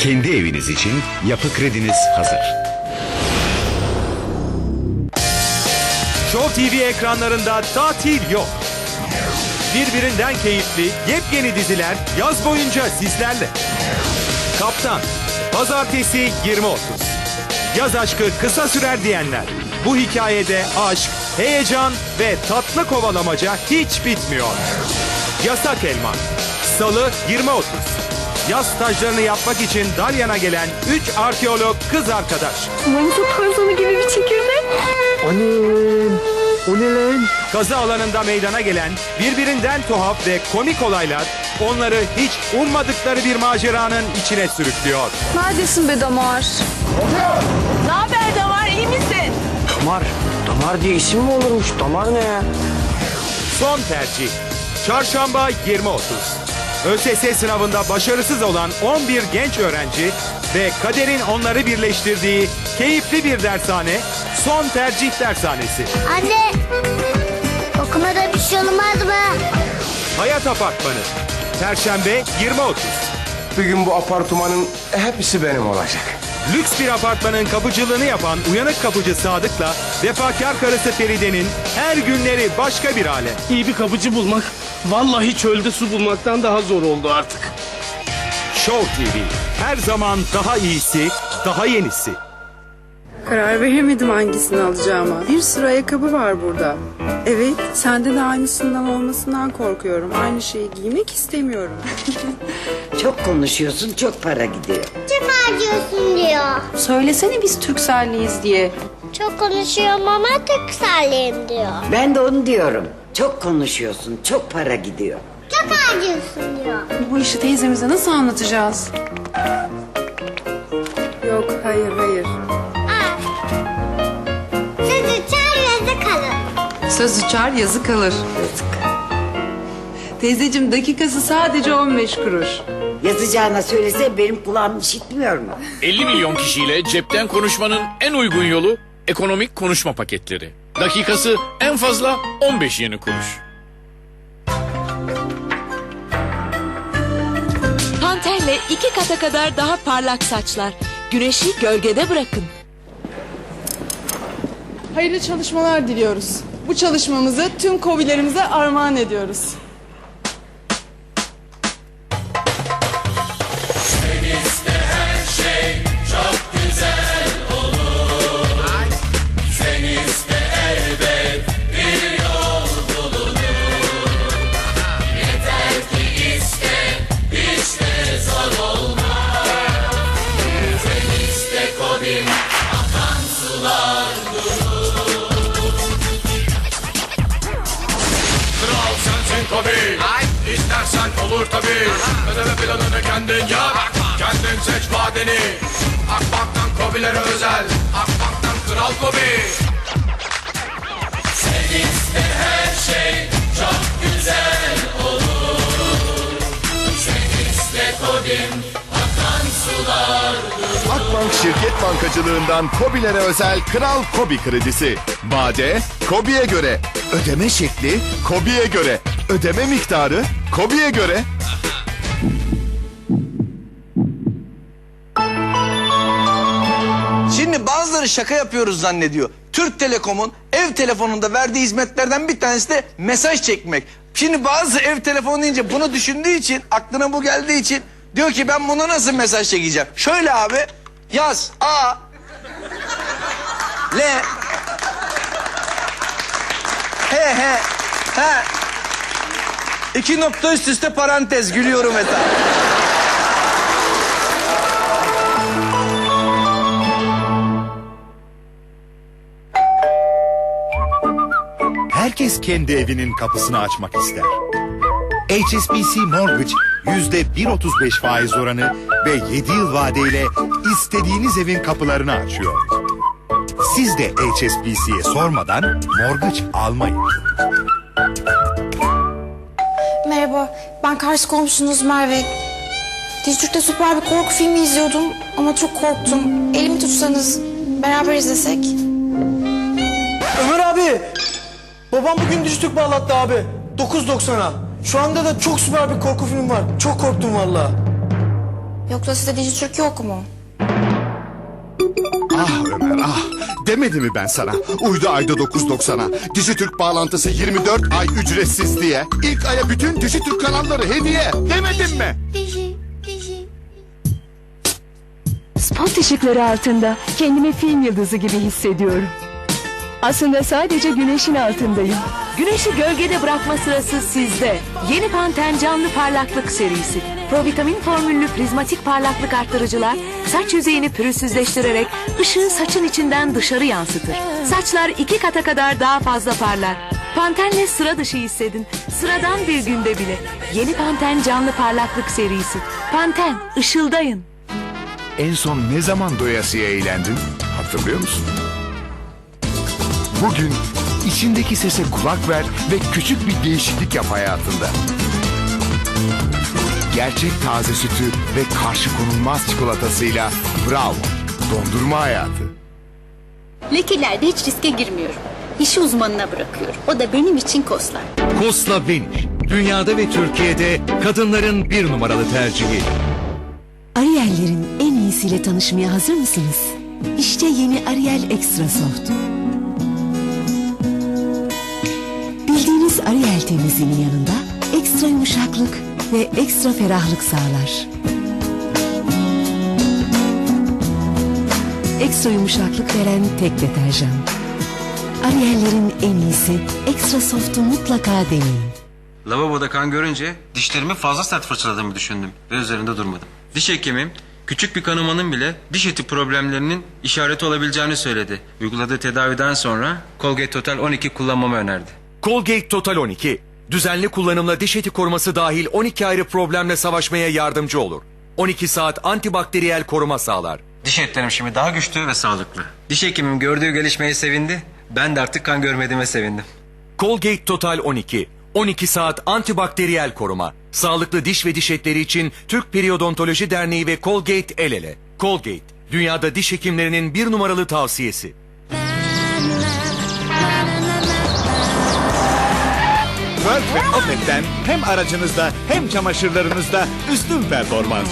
Kendi eviniz için yapı krediniz hazır. Show TV ekranlarında tatil yok. Birbirinden keyifli yepyeni diziler yaz boyunca sizlerle. Kaptan, pazartesi 20.30. Yaz aşkı kısa sürer diyenler. Bu hikayede aşk, heyecan ve tatlı kovalamaca hiç bitmiyor. Yasak Elma. Salı 20.30. Yaz stajlarını yapmak için Dalyan'a gelen 3 arkeolog kız arkadaş. Manisa tarzanı gibi bir çekirdek. Annem. O ne lan? Kazı alanında meydana gelen birbirinden tuhaf ve komik olaylar onları hiç ummadıkları bir maceranın içine sürüklüyor. Neredesin be damar? Ne haber Damar iyi misin? Damar. Damar diye isim mi olurmuş? Damar ne ya? Son tercih. Çarşamba 20.30. ÖSS sınavında başarısız olan 11 genç öğrenci ve kaderin onları birleştirdiği keyifli bir dershane Son Tercih Dershanesi. Anne! Okumada bir şey olmaz mı? Hayat Apartmanı. Perşembe 20.30. Bugün bu apartmanın hepsi benim olacak. Lüks bir apartmanın kapıcılığını yapan uyanık kapıcı Sadık'la vefakar karısı Feride'nin her günleri başka bir alem. İyi bir kapıcı bulmak vallahi çölde su bulmaktan daha zor oldu artık. Show TV. Her zaman daha iyisi, daha yenisi. Karar veremedim hangisini alacağıma. Bir sürü ayakkabı var burada. Evet, sende de aynısından olmasından korkuyorum. Aynı şeyi giymek istemiyorum. Çok konuşuyorsun, çok para gidiyor. Kim harcıyorsun diyor. Söylesene biz Türkcelliyiz diye. Çok konuşuyorum ama Türkselliyim diyor. Ben de onu diyorum. Çok konuşuyorsun, çok para gidiyor. Çok harcıyorsun diyor. Bu işi teyzemize nasıl anlatacağız? Yok, hayır, hayır. Aa. Siz içer yazı kalın. Söz uçar, yazı kalır. Yazık. Teyzeciğim dakikası sadece 15 kuruş. Yazacağına söylese benim kulağım işitmiyor mu? 50 milyon kişiyle cepten konuşmanın en uygun yolu ekonomik konuşma paketleri. Dakikası en fazla 15 yeni kuruş. Panterle iki kata kadar daha parlak saçlar. Güneşi gölgede bırakın. Hayırlı çalışmalar diliyoruz. Bu çalışmamızı tüm kobilerimize armağan ediyoruz. Vadeni. Akbank'tan Kobilere özel. Akbank'tan Kral Kobi. İste her şey çok güzel olur. Sen iste Kodim akan sular Akbank Şirket Bankacılığından Kobilere özel Kral Kobi kredisi. Vade Kobi'ye göre. Ödeme şekli Kobi'ye göre. Ödeme miktarı Kobi'ye göre. Şaka yapıyoruz zannediyor. Türk Telekom'un ev telefonunda verdiği hizmetlerden bir tanesi de mesaj çekmek. Şimdi bazı ev telefonu deyince bunu düşündüğü için, aklına bu geldiği için diyor ki ben buna nasıl mesaj çekeceğim? Şöyle abi yaz A L H H H İki nokta üst üste parantez gülüyorum eta. Herkes kendi evinin kapısını açmak ister. HSBC Mortgage yüzde 1.35 faiz oranı ve 7 yıl vadeyle istediğiniz evin kapılarını açıyor. Siz de HSBC'ye sormadan mortgage almayın. Merhaba, ben karşı komşunuz Merve. Dijitürk'te süper bir korku filmi izliyordum ama çok korktum. Elimi tutsanız beraber izlesek. Ömer abi. Babam bugün düştük bağlattı abi. 9.90'a. Şu anda da çok süper bir korku filmi var. Çok korktum valla. Yoksa size Dijitürk yok mu? Ah Ömer ah. Demedi mi ben sana? Uydu ayda 9.90'a. Dijitürk bağlantısı 24 ay ücretsiz diye. İlk aya bütün Dijitürk kanalları hediye. Demedim mi? Spot ışıkları altında kendimi film yıldızı gibi hissediyorum. Aslında sadece güneşin altındayım. Güneşi gölgede bırakma sırası sizde. Yeni Panten canlı parlaklık serisi. Provitamin formüllü prizmatik parlaklık arttırıcılar saç yüzeyini pürüzsüzleştirerek ışığı saçın içinden dışarı yansıtır. Saçlar iki kata kadar daha fazla parlar. Pantenle sıra dışı hissedin. Sıradan bir günde bile. Yeni Panten canlı parlaklık serisi. Panten, ışıldayın. En son ne zaman doyasıya eğlendin? Hatırlıyor musun? Bugün içindeki sese kulak ver ve küçük bir değişiklik yap hayatında. Gerçek taze sütü ve karşı konulmaz çikolatasıyla Bravo, dondurma hayatı. Lekelerde hiç riske girmiyorum. İşi uzmanına bırakıyorum. O da benim için koslar. Kosla Vanish. Dünyada ve Türkiye'de kadınların bir numaralı tercihi. Ariel'lerin en iyisiyle tanışmaya hazır mısınız? İşte yeni Ariel Extra Soft. Ariel temizliğinin yanında ekstra yumuşaklık ve ekstra ferahlık sağlar. Ekstra yumuşaklık veren tek deterjan. Ariel'lerin en iyisi Extra Soft'u mutlaka deneyin. Lavaboda kan görünce dişlerimi fazla sert fırçaladığımı düşündüm ve üzerinde durmadım. Diş hekimim küçük bir kanamanın bile diş eti problemlerinin işareti olabileceğini söyledi. Uyguladığı tedaviden sonra Colgate Total 12 kullanmamı önerdi. Colgate Total 12, düzenli kullanımla diş eti koruması dahil 12 ayrı problemle savaşmaya yardımcı olur. 12 saat antibakteriyel koruma sağlar. Diş etlerim şimdi daha güçlü ve sağlıklı. Diş hekimim gördüğü gelişmeyi sevindi. Ben de artık kan görmediğime sevindim. Colgate Total 12, 12 saat antibakteriyel koruma. Sağlıklı diş ve diş etleri için Türk Periyodontoloji Derneği ve Colgate el ele. Colgate, dünyada diş hekimlerinin bir numaralı tavsiyesi. Work ve Opet'ten hem aracınızda hem çamaşırlarınızda üstün performans.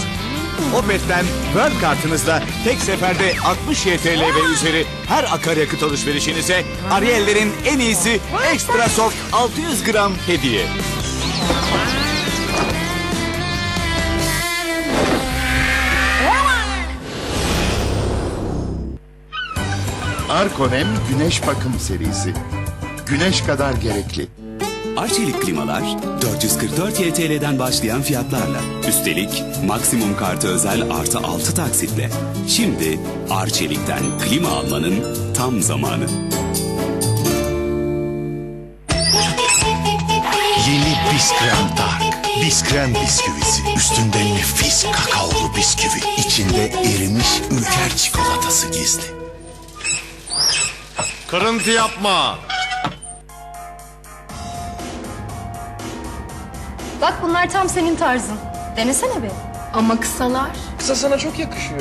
Opet'ten Work kartınızla tek seferde 60 YTL ve üzeri her akaryakıt alışverişinize Ariel'lerin en iyisi Extra Soft 600 gram hediye. Arkonem Güneş Bakım serisi. Güneş kadar gerekli. Arçelik klimalar 444 YTL'den başlayan fiyatlarla. Üstelik maksimum kartı özel artı 6 taksitle. Şimdi Arçelik'ten klima almanın tam zamanı. Yeni Biskrem Dark. Biskrem bisküvisi. Üstünde nefis kakaolu bisküvi. İçinde erimiş ülker çikolatası gizli. Kırıntı yapma. Bak bunlar tam senin tarzın. Denesene bir. Ama kısalar. Kısa sana çok yakışıyor.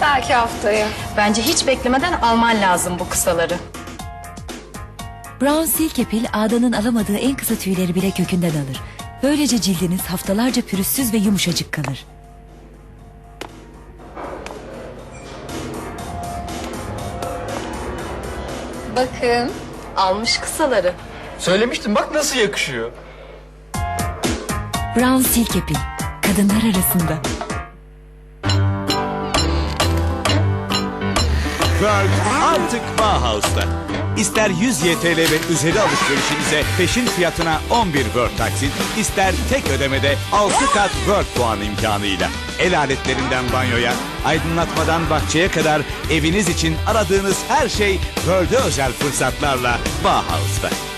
Belki haftaya. Bence hiç beklemeden alman lazım bu kısaları. Brown Silkepil ağdanın alamadığı en kısa tüyleri bile kökünden alır. Böylece cildiniz haftalarca pürüzsüz ve yumuşacık kalır. Bakın almış kısaları. Söylemiştim bak nasıl yakışıyor. Brown Silkepil kadınlar arasında. Work artık Bauhaus'ta. İster 100 YTL ve üzeri alışverişinize peşin fiyatına 11 Work taksit, ister tek ödemede 6 kat Work puan imkanıyla. El aletlerinden banyoya, aydınlatmadan bahçeye kadar eviniz için aradığınız her şey World'e özel fırsatlarla Bauhaus'ta.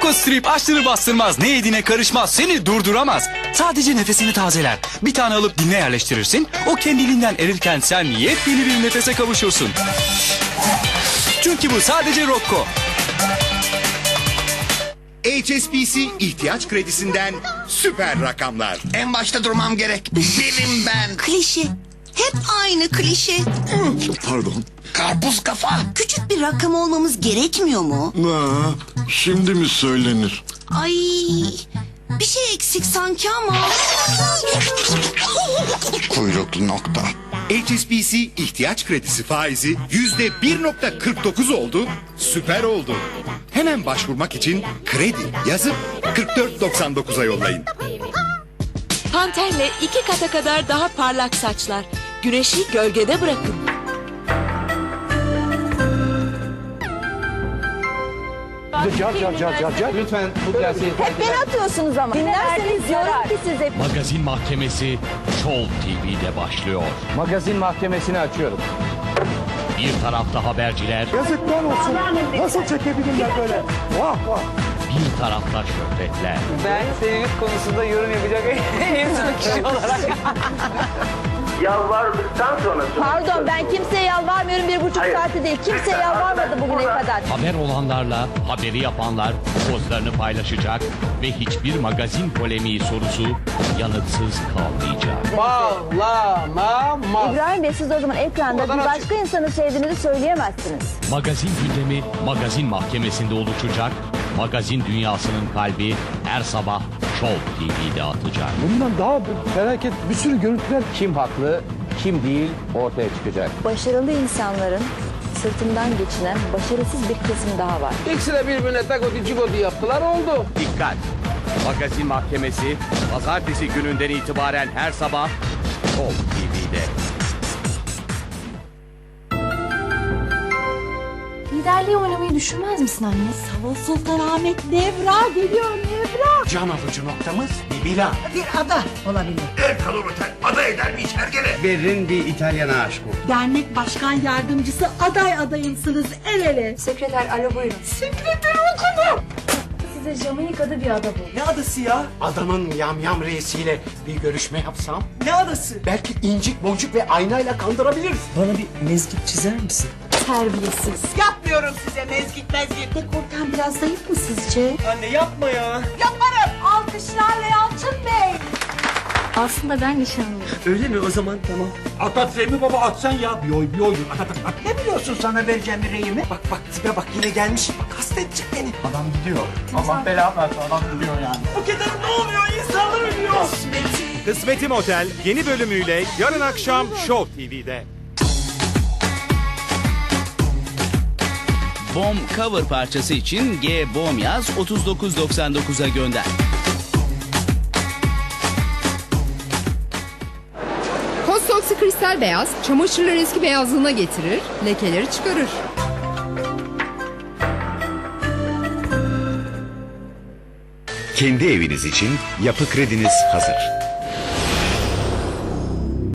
Rocco Strip açtırır bastırmaz ne yediğine karışmaz seni durduramaz. Sadece nefesini tazeler. Bir tane alıp diline yerleştirirsin. O kendiliğinden erirken sen yepyeni bir nefese kavuşursun. Çünkü bu sadece Rocco. HSBC ihtiyaç kredisinden süper rakamlar. En başta durmam gerek. Bilim ben. Klişe. Hep aynı klişe. Pardon. Karpuz kafa. Küçük bir rakam olmamız gerekmiyor mu? Ha, şimdi mi söylenir? Ay Bir şey eksik sanki ama. Kuyruklu nokta. HSBC ihtiyaç kredisi faizi yüzde 1.49 oldu, süper oldu. Hemen başvurmak için kredi yazıp 44.99'a yollayın. Panterle iki kata kadar daha parlak saçlar. Güneşi gölgede bırakın. Car car car car car. Lütfen bu plaseyi Hep beni atıyorsunuz ama. Dinlerseniz diyorum ki size. Magazin Mahkemesi Show TV'de başlıyor. Magazin mahkemesini açıyorum. Bir tarafta haberciler, Yazıklar olsun. Nasıl çekebilirler böyle? Vah vah. bir tarafta şöhretler. Ben sevgi konusunda yorum yapacak en iyi kişi olarak. Yalvardıktan sonra. Pardon ben kimseye yalvarmıyorum bir buçuk saati değil. Kimseye yalvarmadı bugüne kadar. Haber olanlarla haberi yapanlar pozlarını paylaşacak ve hiçbir magazin polemiği sorusu yanıtsız kalmayacak. Bağlamamaz. İbrahim Bey siz o zaman ekranda Buradan bir açın. başka insanı sevdiğinizi söyleyemezsiniz. Magazin gündemi magazin mahkemesinde oluşacak. Magazin dünyasının kalbi her sabah Show TV'de atacak. Bundan daha felaket bir sürü görüntüler. Kim haklı, kim değil ortaya çıkacak. Başarılı insanların sırtından geçinen başarısız bir kesim daha var. İkisi de birbirine takoti cigoti yaptılar oldu. Dikkat! Magazin Mahkemesi pazartesi gününden itibaren her sabah Show TV'de. Liderliği oynamayı düşünmez misin anne? Savo Sultanahmet Nevra geliyor Nevra. Can alıcı noktamız Bibila. Bir ada olabilir. Erkalor Otel ada eder mi içergele? Berrin bir İtalyana aşık oldu. Dernek başkan yardımcısı aday adayımsınız el ele. Sekreter alo buyurun. Sekreter okudu. Size Jamaika'da bir ada bul. Ne adası ya? Adamın yamyam reisiyle bir görüşme yapsam. Ne adası? Belki incik boncuk ve aynayla kandırabiliriz. Bana bir mezgit çizer misin? Terbiyesiz. Yapmıyorum size mezgit mezgit. Dekolten biraz zayıf mı sizce? Anne yapma ya. Yaparım. Alkışlarla Yalçın Bey. Aslında ben nişanlıyım. Öyle mi o zaman tamam. At at Fehmi baba atsan ya. Bir oy bir oy. At at at. Ne biliyorsun sana vereceğim bir reyimi? Bak bak tipe bak yine gelmiş. Bak hasta edecek beni. Adam gidiyor. Allah bela versin adam gidiyor yani. Bu kadar ne oluyor? İnsanlar ölüyor. Kısmetim Otel yeni bölümüyle yarın akşam Show TV'de. Bom cover parçası için G Bom yaz 3999'a gönder. Kostoksi kristal beyaz, çamaşırları eski beyazlığına getirir, lekeleri çıkarır. Kendi eviniz için yapı krediniz hazır.